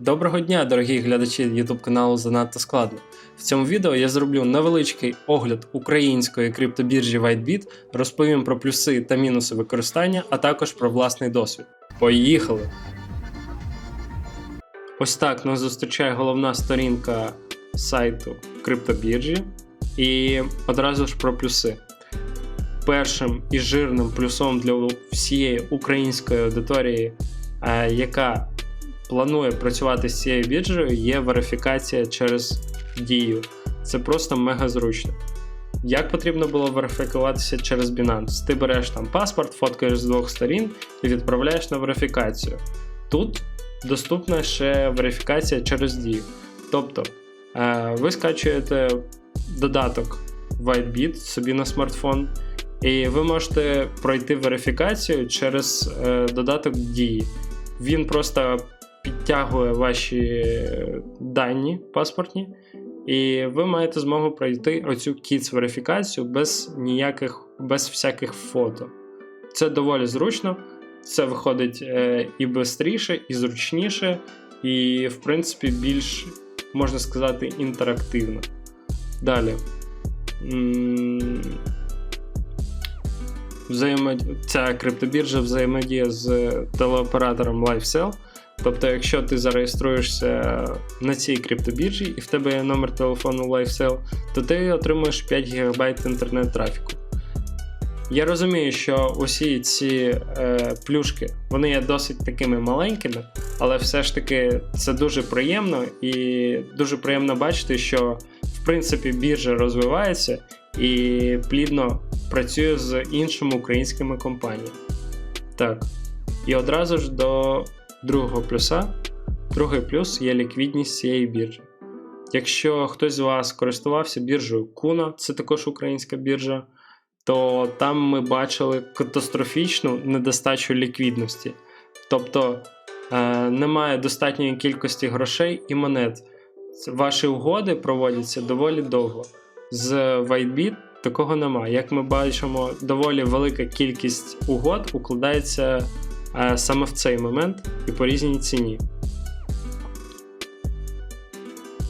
Доброго дня, дорогі глядачі YouTube каналу Занадто складно. В цьому відео я зроблю невеличкий огляд української криптобіржі WhiteBit, розповім про плюси та мінуси використання, а також про власний досвід. Поїхали! Ось так нас зустрічає головна сторінка сайту криптобіржі. І одразу ж про плюси. Першим і жирним плюсом для всієї української аудиторії, е, яка планує працювати з цією біржею, є верифікація через дію. Це просто мега зручно. Як потрібно було верифікуватися через Binance? Ти береш там паспорт, фоткаєш з двох сторін і відправляєш на верифікацію. Тут доступна ще верифікація через дію. Тобто е, ви скачуєте додаток WhiteBit собі на смартфон, і ви можете пройти верифікацію через е, додаток дії. Він просто підтягує ваші дані паспортні, і ви маєте змогу пройти оцю кіц верифікацію без ніяких, без всяких фото. Це доволі зручно, це виходить е, і швидше, і зручніше, і, в принципі, більш, можна сказати, інтерактивно. Далі. Взаємод... Ця криптобіржа взаємодіє з телеоператором LifeSell. Тобто, якщо ти зареєструєшся на цій криптобіржі і в тебе є номер телефону LifeSell, то ти отримуєш 5 ГБ інтернет-трафіку. Я розумію, що усі ці е, плюшки вони є досить такими маленькими, але все ж таки це дуже приємно і дуже приємно бачити, що в принципі біржа розвивається і плідно працює з іншими українськими компаніями. Так. І одразу ж до другого плюса. Другий плюс є ліквідність цієї біржі. Якщо хтось з вас користувався біржею Kuna, це також українська біржа, то там ми бачили катастрофічну недостачу ліквідності. Тобто е, немає достатньої кількості грошей і монет. Ваші угоди проводяться доволі довго. З WhiteBit такого немає. Як ми бачимо, доволі велика кількість угод укладається саме в цей момент і по різній ціні.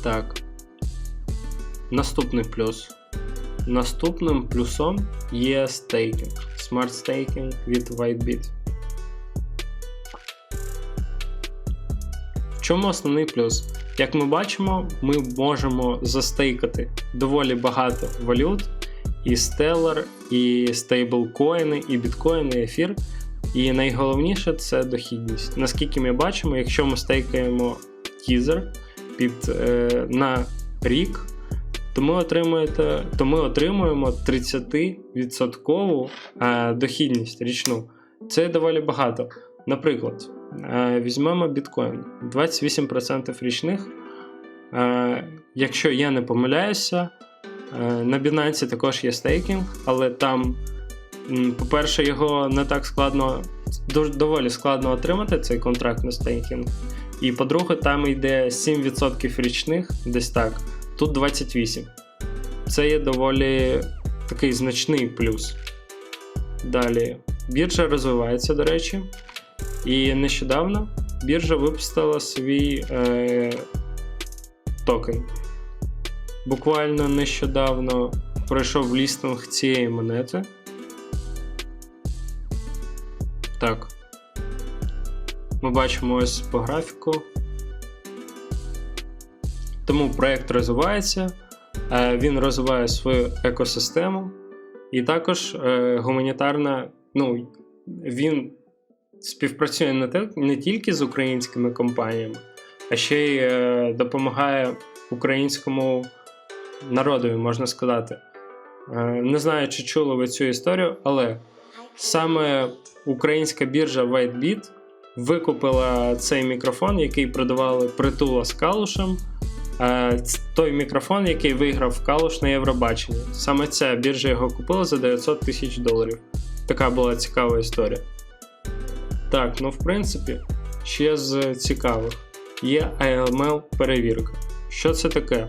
Так. Наступний плюс. Наступним плюсом є стейкінг. Smart Staking від WhiteBit. В чому основний плюс? Як ми бачимо, ми можемо застейкати доволі багато валют, і Stellar, і стейблкоїни, і біткоїни, і ефір. І найголовніше це дохідність. Наскільки ми бачимо, якщо ми стейкаємо тізер під, е, на рік, то ми, отримуєте, то ми отримуємо 30% е, дохідність річну. Це доволі багато. Наприклад, е, візьмемо біткоін 28% річних. Е, якщо я не помиляюся, е, на Binance також є стейкінг, але там, по-перше, його не так складно, доволі складно отримати цей контракт на стейкінг. І по-друге, там йде 7% річних, десь так, тут 28%. Це є доволі такий значний плюс. Далі, біржа розвивається, до речі. І нещодавно біржа випустила свій е, токен. Буквально нещодавно пройшов лістинг цієї монети. Так. Ми бачимо ось по графіку. Тому проєкт розвивається, е, він розвиває свою екосистему, і також е, гуманітарна, ну, він співпрацює не, те, не тільки з українськими компаніями, а ще й е, допомагає українському народові, можна сказати. Не знаю, чи чули ви цю історію, але саме українська біржа WhiteBit викупила цей мікрофон, який продавали притула з калушем. Е, той мікрофон, який виграв калуш на Євробаченні. Саме ця біржа його купила за 900 тисяч доларів. Така була цікава історія. Так, ну в принципі, ще з цікавих є AML перевірка. Що це таке?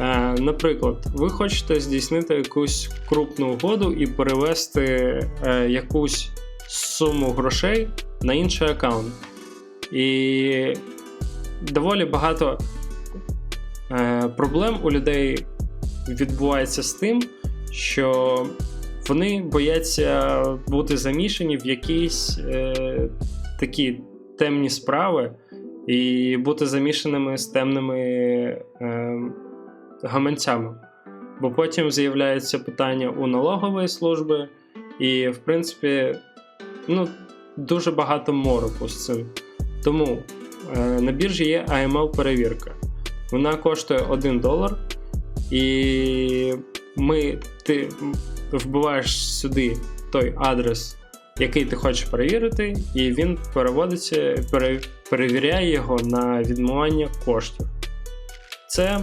Е, наприклад, ви хочете здійснити якусь крупну угоду і перевести е, якусь суму грошей на інший аккаунт. І доволі багато е, проблем у людей відбувається з тим, що вони бояться бути замішані в якісь е, такі темні справи і бути замішаними з темними е, гаманцями. Бо потім з'являється питання у налогової служби, і, в принципі, ну, дуже багато мороку з цим. Тому е, на біржі є AML-перевірка. Вона коштує 1 долар, і ми, ти вбиваєш сюди той адрес, який ти хочеш перевірити, і він переводиться, перевіряє його на відмивання коштів. Це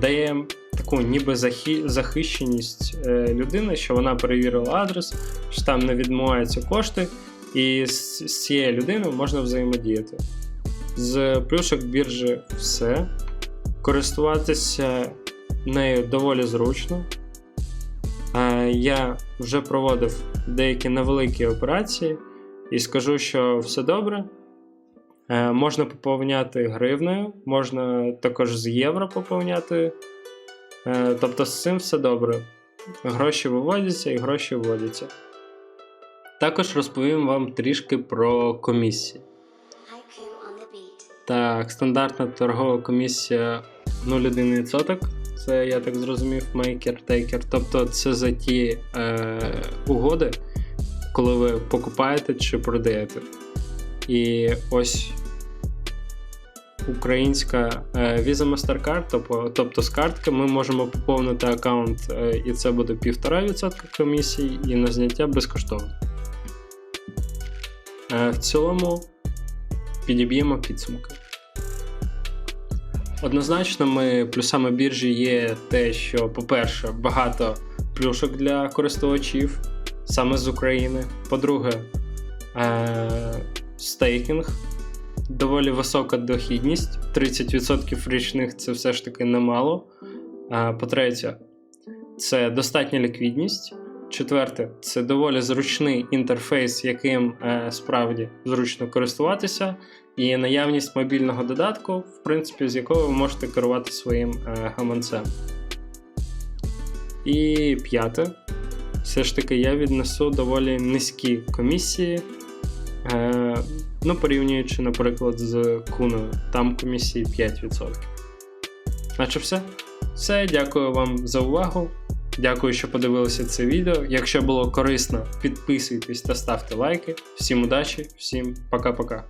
дає таку ніби захи, захищеність е, людини, що вона перевірила адрес, що там не відмиваються кошти, і з, цією людиною можна взаємодіяти. З плюшок біржі все. Користуватися нею доволі зручно. Е, Я вже проводив деякі невеликі операції і скажу, що все добре. Е, Можна поповняти гривнею, можна також з євро поповняти. Е, Тобто з цим все добре. Гроші виводяться і гроші вводяться. Також розповім вам трішки про комісії. Так, стандартна торгова комісія 0,1%. Це я так зрозумів, мейкер-тейкер. Тобто це за ті е, угоди, коли ви покупаєте чи продаєте. І ось українська е, Visa MasterCard, тобто, тобто з картки ми можемо поповнити аккаунт, е, і це буде 1,5% комісії, і на зняття безкоштовно. Е, в цілому підіб'ємо підсумки. Однозначними плюсами біржі є те, що, по-перше, багато плюшок для користувачів саме з України. По-друге, стейкінг, доволі висока дохідність, 30% річних це все ж таки немало. По-третє, це достатня ліквідність. Четверте, це доволі зручний інтерфейс, яким е, справді зручно користуватися, і наявність мобільного додатку, в принципі, з якого ви можете керувати своїм е, гаманцем. І п'яте, все ж таки, я віднесу доволі низькі комісії. Е, ну, порівнюючи, наприклад, з Куною, там комісії 5%. Наче все. Все, дякую вам за увагу. Дякую, що подивилися це відео. Якщо було корисно, підписуйтесь та ставте лайки. Всім удачі, всім пока-пока.